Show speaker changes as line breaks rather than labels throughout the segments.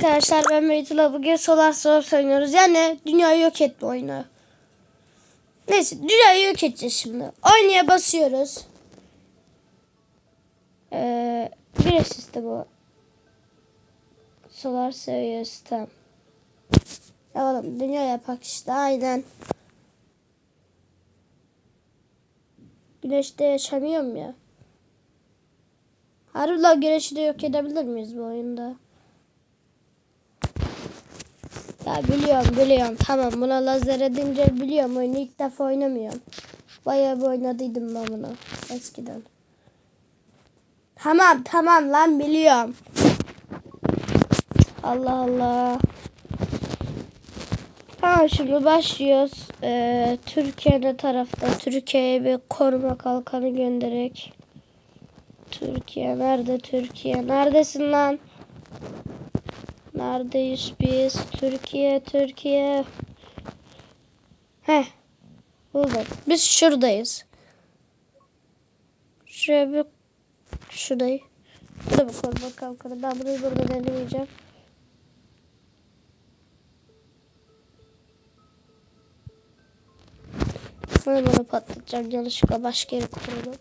Arkadaşlar ben Beytullah bugün Solar Solar oynuyoruz. Yani dünyayı yok etme oyunu. Neyse dünyayı yok edeceğiz şimdi. Oynaya basıyoruz. Ee, güneş sistemi bu. Solar seviye sistem. Ya dünya yapak işte aynen. Güneşte yaşamıyorum ya. Harbiden güneşi de yok edebilir miyiz bu oyunda? Ya biliyorum biliyorum tamam buna lazer edince biliyorum oyunu ilk defa oynamıyorum. Bayağı bir oynadıydım ben bunu eskiden. Tamam tamam lan biliyorum. Allah Allah. Tamam şimdi başlıyoruz. Ee, Türkiye'de tarafta Türkiye'ye bir koruma kalkanı göndererek. Türkiye nerede Türkiye? Neredesin lan? Neredeyiz biz? Türkiye, Türkiye. Heh. Buldum. Biz şuradayız. Şuraya bir şuradayım. Burada bir koruma kalkanı. Ben burayı burada denemeyeceğim. Bunu bunu patlatacağım. Yanlışlıkla başka yere koydum.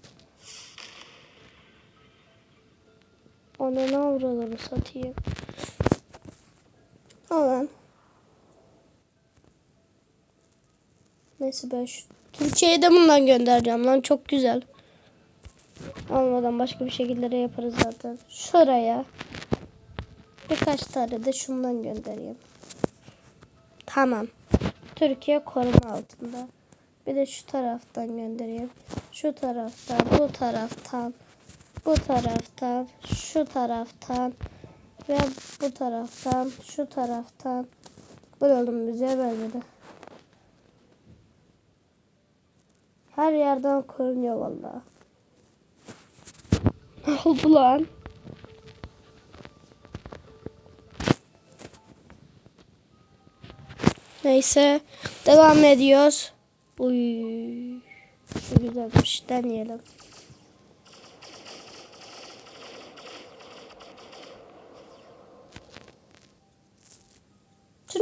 Ona ne avradını satayım. Aman. Neyse ben şu Türkiye'ye de bundan göndereceğim lan çok güzel. Olmadan başka bir şekillere yaparız zaten. Şuraya birkaç tane de şundan göndereyim. Tamam. Türkiye koruma altında. Bir de şu taraftan göndereyim. Şu taraftan, bu taraftan, bu taraftan, şu taraftan ve bu taraftan, şu taraftan. Bulalım bize vermedi. Her yerden korunuyor vallahi. Ne oldu lan? Neyse devam ediyoruz. Uy. Şu güzelmiş deneyelim.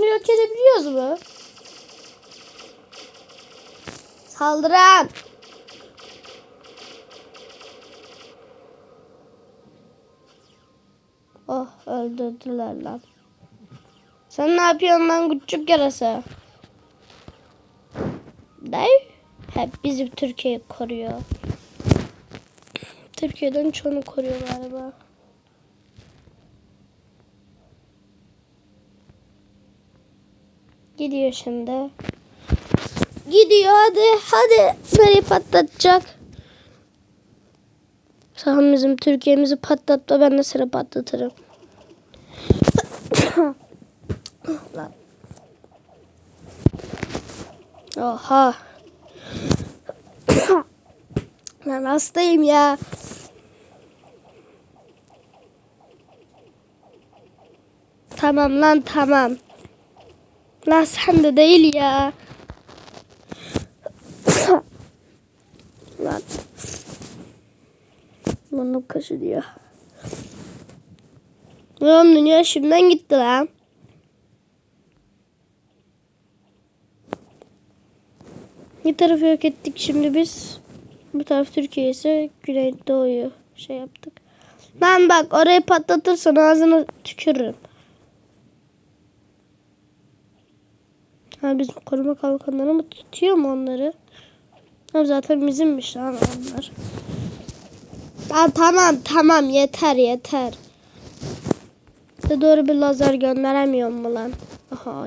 Yok edebiliyoruz mu? Saldıran. Oh öldürdüler lan. Sen ne yapıyorsun lan küçük yarası? Ne? Hep bizi Türkiye koruyor. Türkiye'den çoğunu koruyor galiba. Gidiyor şimdi. Gidiyor hadi hadi. Nereye patlatacak? Sen bizim Türkiye'mizi patlatma ben de seni patlatırım. Oha. ben hastayım ya. Tamam lan tamam. Lan sen de değil ya. lan. Burnum kaşınıyor. Oğlum dünya şimdiden gitti lan. Bir tarafı yok ettik şimdi biz. Bu taraf Türkiye ise Güney Doğu'yu şey yaptık. Lan bak orayı patlatırsan ağzını tükürürüm. Ha bizim koruma kalkanları mı tutuyor mu onları? Ha, zaten bizimmiş lan onlar. Ya, tamam tamam yeter yeter. De doğru bir lazer gönderemiyor mu lan? Aha.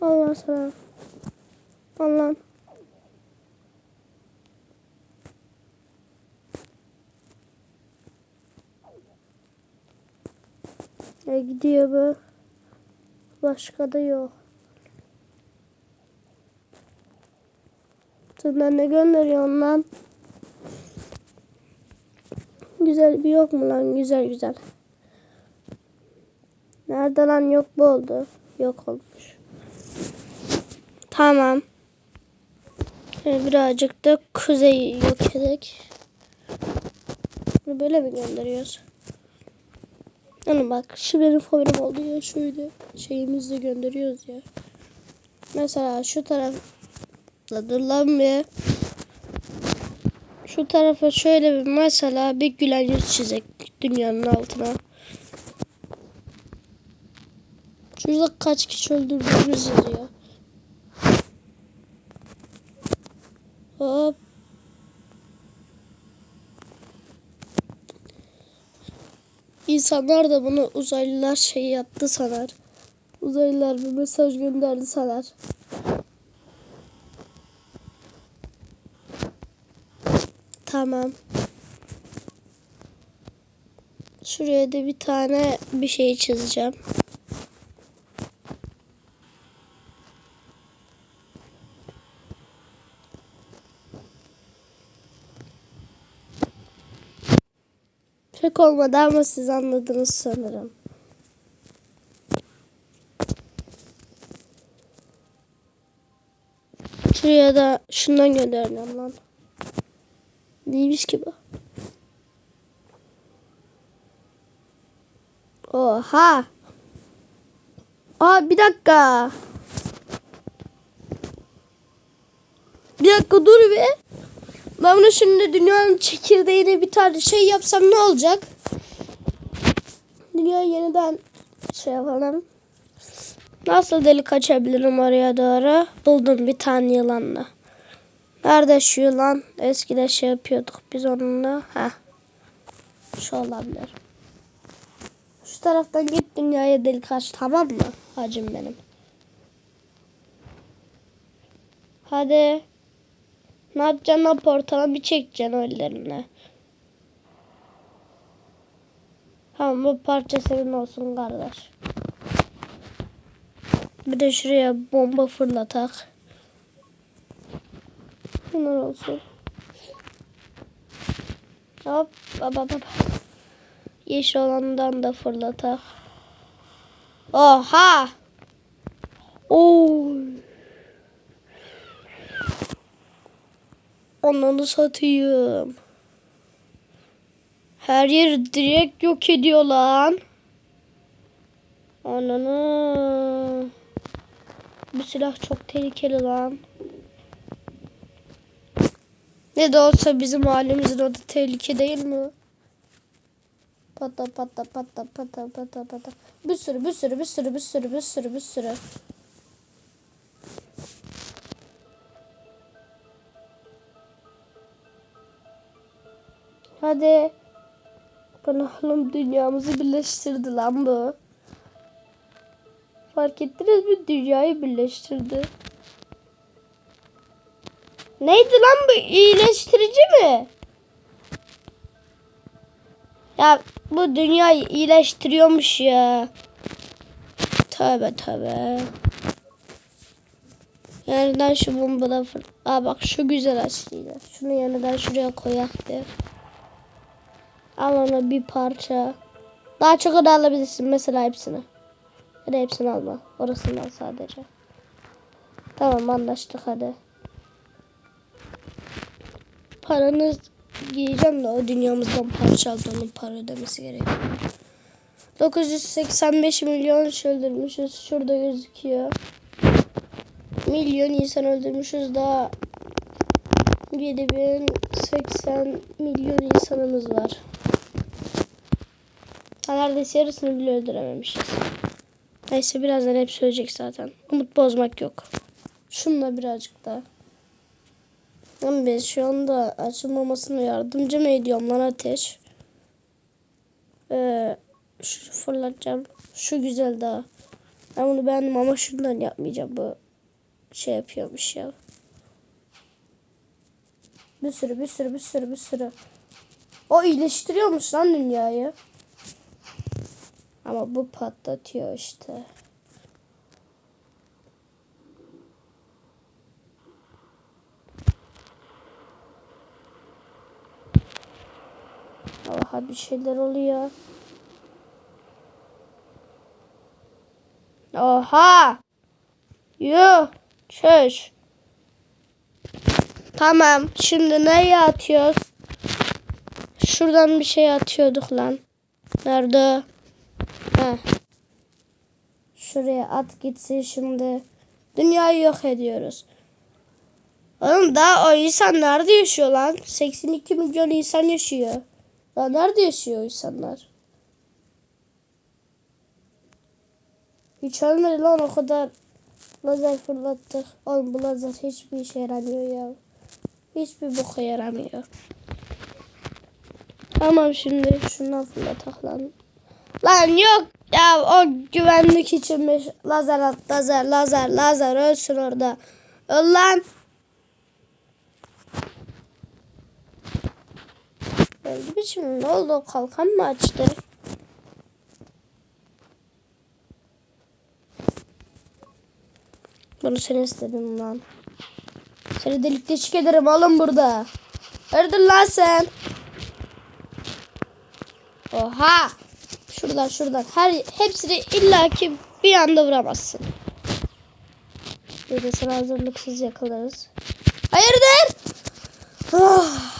Allah sana. Allah. Gidiyor bu. Başka da yok. Sen ne gönderiyorsun lan? Güzel bir yok mu lan? Güzel güzel. Nerede lan yok bu oldu. Yok olmuş. Tamam. Birazcık da kuzey yok edek. Böyle mi gönderiyoruz? Yani bak şu benim favorim oldu ya şöyle şeyimizle gönderiyoruz ya. Mesela şu taraf La dur lan bir. Şu tarafa şöyle bir mesela bir gülen yüz çizek dünyanın altına. Şurada kaç kişi öldürdüğümüz yazıyor. Hop. İnsanlar da bunu uzaylılar şey yaptı sanar. Uzaylılar bir mesaj gönderdi sanar. Tamam. Şuraya da bir tane bir şey çizeceğim. Pek olmadı ama siz anladınız sanırım. Şuraya da şundan göndereceğim lan. Neymiş ki bu? Oha. Aa bir dakika. Bir dakika dur be. Ben bunu şimdi dünyanın çekirdeğine bir tane şey yapsam ne olacak? Dünya yeniden şey yapalım. Nasıl delik açabilirim oraya doğru? Buldum bir tane yılanla. Nerede şu yılan? Eskiden şey yapıyorduk biz onunla. Ha. Şu olabilir. Şu taraftan git dünyaya delik aç tamam mı? Hacım benim. Hadi. Ne yapacaksın o portala bir çekeceksin ellerine. Tamam bu parça senin olsun kardeş. Bir de şuraya bomba fırlatak. Bunlar olsun. Hop hop hop. Yeşil olandan da fırlatak. Oha! Oy! Onları satayım. Her yeri direkt yok ediyor lan. Ananı. Bu silah çok tehlikeli lan. Ne de olsa bizim halimizin da tehlike değil mi? Pata pata pata pata pata pata. Bir sürü bir sürü bir sürü bir sürü bir sürü bir sürü. Hadi. Bana oğlum dünyamızı birleştirdi lan bu. Fark ettiniz mi? Dünyayı birleştirdi. Neydi lan bu? İyileştirici mi? Ya bu dünyayı iyileştiriyormuş ya. Tövbe tövbe. Yeniden şu bombadan fır... Aa bak şu güzel aslında. Şunu yeniden şuraya koyak de. Al ona bir parça. Daha çok da alabilirsin. Mesela hepsini. Ya da hepsini alma. Orasından sadece. Tamam anlaştık hadi. Paranı giyeceğim de o dünyamızdan parça aldı. Onun para ödemesi gerekiyor. 985 milyon öldürmüşüz. Şurada gözüküyor. Milyon insan öldürmüşüz. Daha 7080 milyon insanımız var. Neredeyse yarısını bile öldürememişiz. Neyse birazdan hep söyleyecek zaten. Umut bozmak yok. Şununla birazcık daha. Ama biz şu anda açılmamasına yardımcı mı ediyorum lan ateş? Ee, şu fırlatacağım. Şu güzel daha. Ben bunu beğendim ama şundan yapmayacağım. Bu şey yapıyormuş ya. Bir sürü bir sürü bir sürü bir sürü. O iyileştiriyormuş lan dünyayı. Ama bu patlatıyor işte. Allah'a bir şeyler oluyor. Oha! Yuh! Çöş. Tamam. Şimdi nereye atıyoruz? Şuradan bir şey atıyorduk lan. Nerede? Şuraya at gitsin şimdi. Dünyayı yok ediyoruz. Oğlum daha o insan nerede yaşıyor lan? 82 milyon insan yaşıyor. Daha nerede yaşıyor insanlar? Hiç ölmedi lan o kadar lazer fırlattık. Oğlum bu lazer hiçbir işe yaramıyor ya. Hiçbir boka yaramıyor. Tamam şimdi şundan fırlatak lan. Lan yok ya o güvenlik içinmiş. Lazer at lazer lazer lazer ölsün orada. Öl lan. Öldü şimdi ne oldu kalkan mı açtı? Bunu sen istedin lan. Seni delik deşik ederim oğlum burada. Öldün lan sen. Oha. Şuradan şuradan. Her hepsini illaki bir anda vuramazsın. De sana hazırlıksız yakalarız. Hayırdır? Ah.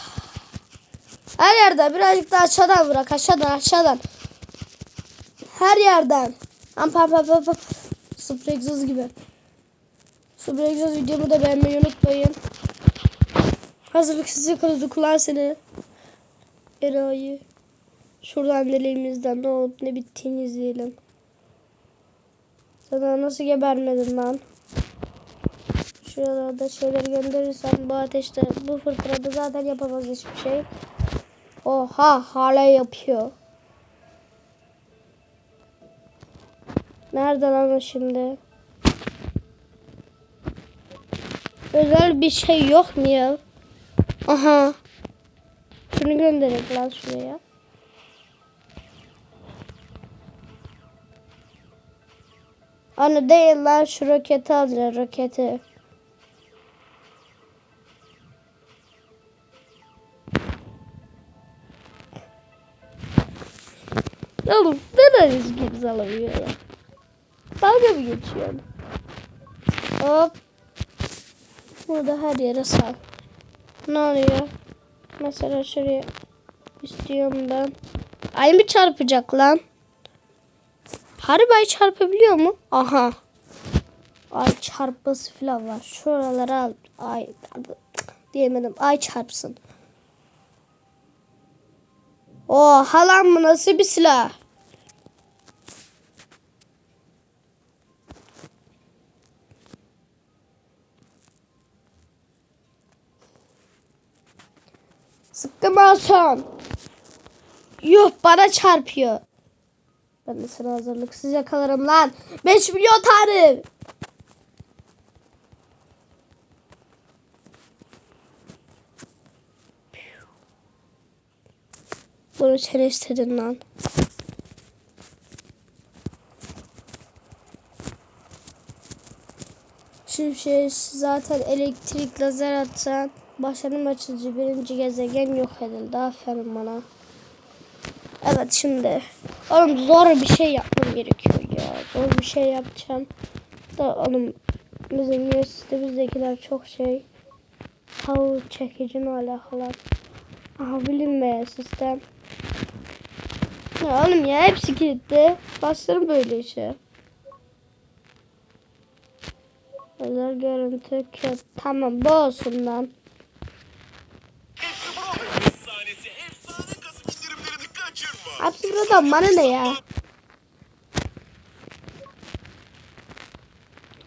Her yerden birazcık daha aşağıdan bırak. Aşağıdan aşağıdan. Her yerden. Am pam pam pam pam. Sıfır egzoz gibi. Sıfır egzoz videomu da beğenmeyi unutmayın. Hazırlıksız yakaladı kulağın seni. Eray'ı. Şuradan dileğimizden ne olup ne bittiğini izleyelim. Sana nasıl gebermedin lan? Şuralarda şeyler gönderirsen bu ateşte bu fırtınada zaten yapamaz hiçbir şey. Oha hala yapıyor. Nerede lan o şimdi? Özel bir şey yok mu ya? Aha. Şunu gönderelim lan şuraya. Anne değil lan şu roketi alacağım roketi. Oğlum neden hiç kimse alamıyor ya? Dalga mı geçiyorsun? Hop. Burada her yere sal. Ne oluyor? Mesela şuraya istiyorum ben. Ay mı çarpacak lan? Harbi ay çarpabiliyor mu? Aha. Ay çarpması falan var. Şuralara al. Ay diyemedim. Ay çarpsın. O halam bu nasıl bir silah? Sıkkım alsam. Yuh bana çarpıyor. Ben de seni hazırlıksız yakalarım lan. 5 milyon tane. Bunu sen istedin lan. Şu şey zaten elektrik lazer atsan başarım açıcı birinci gezegen yok edildi. Aferin bana. Evet şimdi. Oğlum zor bir şey yapmam gerekiyor ya. Zor bir şey yapacağım. Da oğlum bizim üniversitemizdekiler çok şey. Havu çekicin alakalı. Aha bilinmeyen sistem. Ya oğlum ya hepsi kilitli. Başlarım böyle işe. Özel görüntü kötü. Tamam bu olsun lan. Buradan bana ne ya?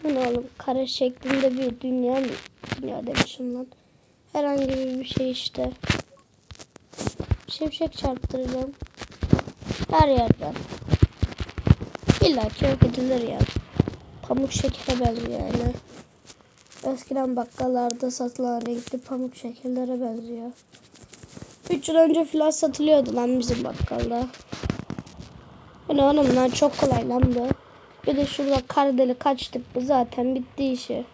Ne oğlum kare şeklinde bir dünya mı? Dünya demişim lan. Herhangi bir şey işte. Şimşek çarptıracağım. Her yerden. İlla ki yok edilir ya. Pamuk şekere benziyor yani. Eskiden bakkallarda satılan renkli pamuk şekerlere benziyor. 3 yıl önce filan satılıyordu lan bizim bakkalda. Yani oğlum lan çok kolay lan bu. Bir de şurada kar delik açtık bu zaten bitti işi.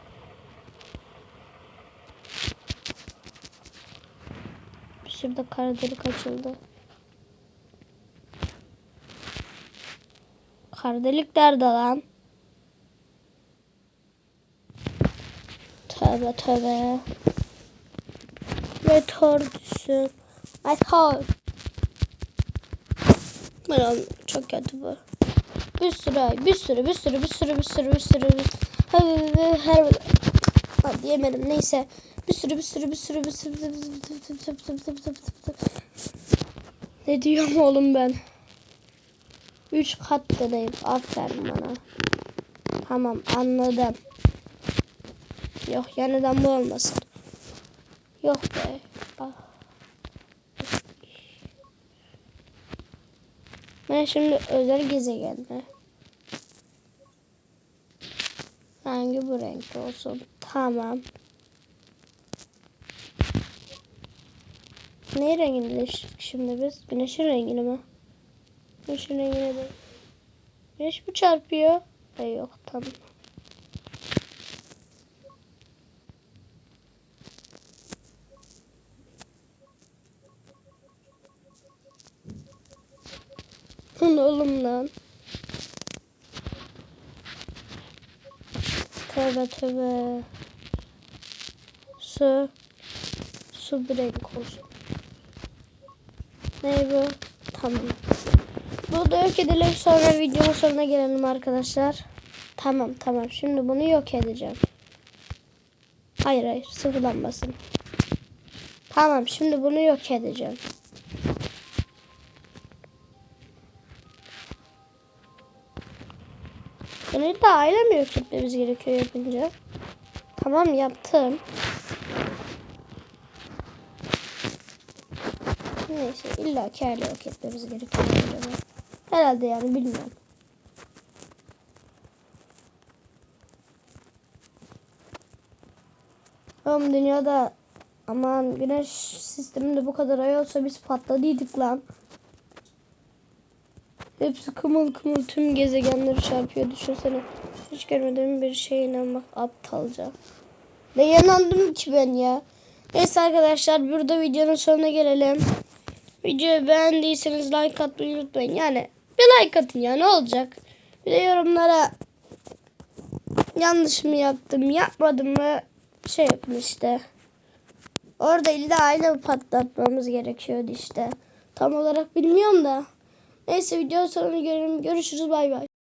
Şurada kara delik açıldı. Kara delik nerede lan? Tövbe tövbe. Meteor düşsün. Meteor. Lan çok kötü bu. Bir sürü. Bir sürü bir sürü bir sürü bir sürü bir sürü. Her, her... Hadi yemedim neyse. Bir sürü bir sürü bir sürü bir sürü. Ne diyorum oğlum ben? Üç kat deneyim. Aferin bana. Tamam anladım. Yok yeniden bu olmasın. Yok be. Ah. Ben şimdi özel gezegende. Hangi bu renkte olsun? Tamam. Ne rengini şimdi biz? Güneşin rengini mi? Güneşin rengine de. Güneş mi çarpıyor? E yok tamam. Oğlum lan. Tövbe tövbe. Su. Su bir renk olsun. Ne bu? Tamam. Bu da yok edelim sonra videonun sonuna gelelim arkadaşlar. Tamam tamam şimdi bunu yok edeceğim. Hayır hayır sıfırlanmasın. Tamam şimdi bunu yok edeceğim. Bunu da aile mi yok etmemiz gerekiyor yapınca? Tamam yaptım. Neyse illa aile yok etmemiz gerekiyor. Herhalde yani bilmiyorum. Oğlum dünyada aman güneş sisteminde bu kadar ay olsa biz patladıydık lan. Hepsi kımıl kımıl tüm gezegenleri çarpıyor düşünsene. Hiç görmediğim bir şeye inanmak aptalca. Ne yanandım ki ben ya. Neyse arkadaşlar burada videonun sonuna gelelim. Videoyu beğendiyseniz like atmayı unutmayın. Yani bir like atın ya ne olacak. Bir de yorumlara yanlış mı yaptım yapmadım mı şey yapın işte. Orada illa aile patlatmamız gerekiyordu işte. Tam olarak bilmiyorum da. Neyse videonun sonuna gelelim. Görüşürüz bay bay.